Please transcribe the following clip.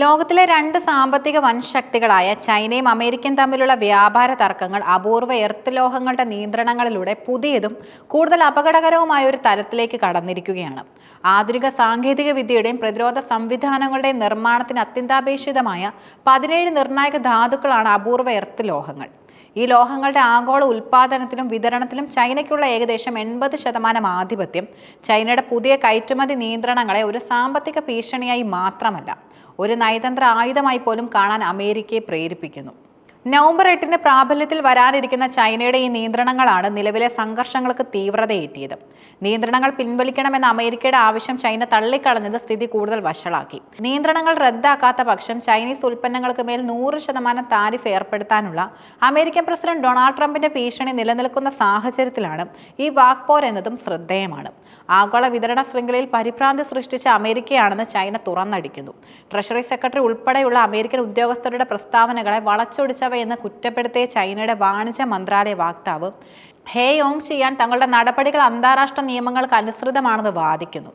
ലോകത്തിലെ രണ്ട് സാമ്പത്തിക വൻശക്തികളായ ചൈനയും അമേരിക്കയും തമ്മിലുള്ള വ്യാപാര തർക്കങ്ങൾ അപൂർവ എർത്ത് ലോഹങ്ങളുടെ നിയന്ത്രണങ്ങളിലൂടെ പുതിയതും കൂടുതൽ അപകടകരവുമായ ഒരു തലത്തിലേക്ക് കടന്നിരിക്കുകയാണ്. ആധുനിക സാങ്കേതിക വിദ്യയുടെയും പ്രതിരോധ സംവിധാനങ്ങളുടെയും നിർമ്മാണത്തിന് അത്യന്താപേക്ഷിതമായ പതിനേഴ് നിർണായക ധാതുക്കളാണ് അപൂർവ എർത്ത് ലോഹങ്ങൾ ഈ ലോഹങ്ങളുടെ ആഗോള ഉൽപാദനത്തിലും വിതരണത്തിലും ചൈനയ്ക്കുള്ള ഏകദേശം എൺപത് ശതമാനം ആധിപത്യം. ചൈനയുടെ പുതിയ കയറ്റുമതി നിയന്ത്രണങ്ങളെ ഒരു സാമ്പത്തിക ഭീഷണിയായി മാത്രമല്ല ഒരു നയതന്ത്ര ആയുധമായി പോലും കാണാൻ അമേരിക്കയെ പ്രേരിപ്പിക്കുന്നു. നവംബർ എട്ടിന് പ്രാബല്യത്തിൽ വരാനിരിക്കുന്ന ചൈനയുടെ ഈ നിയന്ത്രണങ്ങളാണ് നിലവിലെ സംഘർഷങ്ങൾക്ക് തീവ്രതയേറ്റിയത്. നിയന്ത്രണങ്ങൾ പിൻവലിക്കണമെന്ന അമേരിക്കയുടെ ആവശ്യം ചൈന തള്ളിക്കളഞ്ഞത് സ്ഥിതി കൂടുതൽ വഷളാക്കി. നിയന്ത്രണങ്ങൾ റദ്ദാക്കാത്ത പക്ഷം ചൈനീസ് ഉൽപ്പന്നങ്ങൾക്ക് മേൽ നൂറ് ശതമാനം താരിഫ് ഏർപ്പെടുത്താനുള്ള അമേരിക്കൻ പ്രസിഡന്റ് ഡൊണാൾഡ് ട്രംപിന്റെ ഭീഷണി നിലനിൽക്കുന്ന സാഹചര്യത്തിലാണ് ഈ വാക്പോർ എന്നതും ശ്രദ്ധേയമാണ്. ആഗോള വിതരണ ശൃംഖലയിൽ പരിഭ്രാന്തി സൃഷ്ടിച്ച അമേരിക്കയാണെന്ന് ചൈന തുറന്നടിക്കുന്നു. ട്രഷറി സെക്രട്ടറി ഉൾപ്പെടെയുള്ള അമേരിക്കൻ ഉദ്യോഗസ്ഥരുടെ പ്രസ്താവനകളെ വളച്ചൊടിച്ചവയെന്ന് കുറ്റപ്പെടുത്തിയ ചൈനയുടെ വാണിജ്യ മന്ത്രാലയ വക്താവ് ഹേ യോങ് ചെയ്യാൻ തങ്ങളുടെ നടപടികൾ അന്താരാഷ്ട്ര നിയമങ്ങൾക്ക് അനുസൃതമാണെന്ന് വാദിക്കുന്നു.